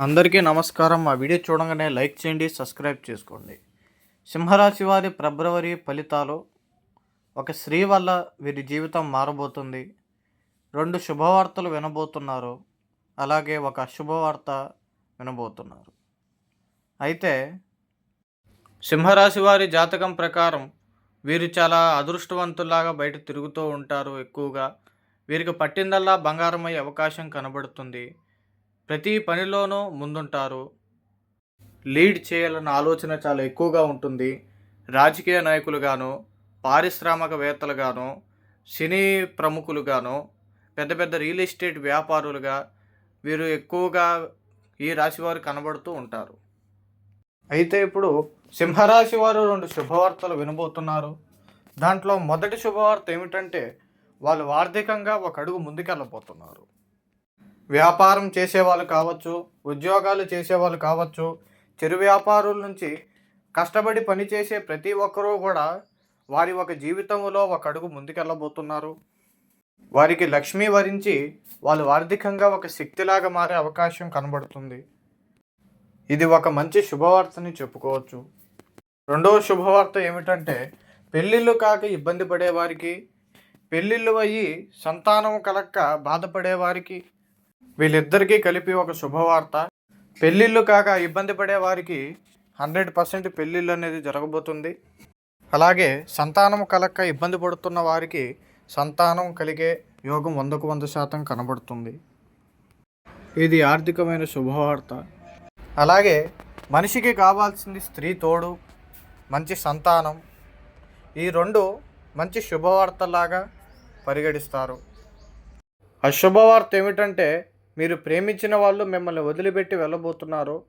అందరికీ నమస్కారం. మా వీడియో చూడగానే లైక్ చేయండి సబ్స్క్రైబ్ చేసుకోండి. సింహరాశి వారి ఫిబ్రవరి ఫలితాలు. ఒక స్త్రీ వల్ల వీరి జీవితం మారబోతుంది. రెండు శుభవార్తలు వినబోతున్నారు. అలాగే ఒక అశుభవార్త వినబోతున్నారు. అయితే సింహరాశి వారి జాతకం ప్రకారం వీరు చాలా అదృష్టవంతుల్లాగా బయట తిరుగుతూ ఉంటారు ఎక్కువగా. వీరికి పట్టిందల్లా బంగారమయ్యే అవకాశం కనబడుతుంది. ప్రతి పనిలోనూ ముందుంటారు. లీడ్ చేయాలన్న ఆలోచన చాలా ఎక్కువగా ఉంటుంది. రాజకీయ నాయకులుగాను పారిశ్రామికవేత్తలుగాను సినీ ప్రముఖులుగాను పెద్ద పెద్ద రియల్ ఎస్టేట్ వ్యాపారులుగా వీరు ఎక్కువగా ఈ రాశి వారు కనబడుతూ ఉంటారు. అయితే ఇప్పుడు సింహరాశి వారు రెండు శుభవార్తలు వినబోతున్నారు. దాంట్లో మొదటి శుభవార్త ఏమిటంటే వాళ్ళు ఆర్థికంగా ఒక అడుగు ముందుకెళ్ళబోతున్నారు. వ్యాపారం చేసేవాళ్ళు కావచ్చు ఉద్యోగాలు చేసేవాళ్ళు కావచ్చు చిరు వ్యాపారుల నుంచి కష్టపడి పనిచేసే ప్రతి ఒక్కరూ కూడా వారి ఒక జీవితంలో ఒక అడుగు ముందుకెళ్ళబోతున్నారు. వారికి లక్ష్మి వరించి వాళ్ళు ఆర్థికంగా ఒక శక్తిలాగా మారే అవకాశం కనబడుతుంది. ఇది ఒక మంచి శుభవార్తని చెప్పుకోవచ్చు. రెండవ శుభవార్త ఏమిటంటే పెళ్ళిళ్ళు కాక ఇబ్బంది పడేవారికి పెళ్ళిళ్ళు అయ్యి సంతానం కలక్క బాధపడేవారికి వీళ్ళిద్దరికీ కలిపి ఒక శుభవార్త. పెళ్ళిళ్ళు కాక ఇబ్బంది పడే వారికి హండ్రెడ్ పర్సెంట్ పెళ్ళిళ్ళు అనేది జరగబోతుంది. అలాగే సంతానం కలక్క ఇబ్బంది పడుతున్న వారికి సంతానం కలిగే యోగం వందకు వంద శాతం కనబడుతుంది. ఇది ఆర్థికమైన శుభవార్త. అలాగే మనిషికి కావాల్సింది స్త్రీ తోడు మంచి సంతానం. ఈ రెండు మంచి శుభవార్తలాగా పరిగణిస్తారు. అశుభవార్త ఏమిటంటే మీరు ప్రేమించిన వాళ్ళు మిమ్మల్ని వదిలిపెట్టి వెళ్ళబోతున్నారు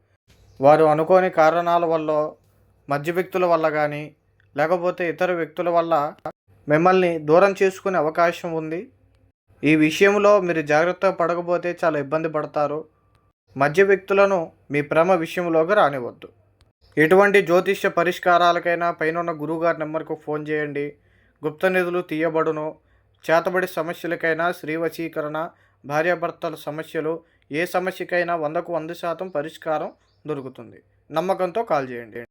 వారు అనుకోని కారణాల వల్ల మధ్య వ్యక్తుల వల్ల కానీ లేకపోతే ఇతర వ్యక్తుల వల్ల మిమ్మల్ని దూరం చేసుకునే అవకాశం ఉంది? ఈ విషయంలో మీరు జాగ్రత్త పడకపోతే చాలా ఇబ్బంది పడతారు. మధ్య వ్యక్తులను మీ ప్రేమ విషయంలోకి రానివద్దు ఎటువంటి జ్యోతిష్య పరిష్కారాలకైనా పైన గురువుగారి నెంబర్కు ఫోన్ చేయండి. గుప్త నిధులు తీయబడును. చేతబడి సమస్యలకైనా శ్రీవశీకరణ భార్యాభర్తల సమస్యలు ఏ సమస్యకైనా వందకు వంద శాతం పరిష్కారం దొరుకుతుంది. నమ్మకంతో కాల్ చేయండి.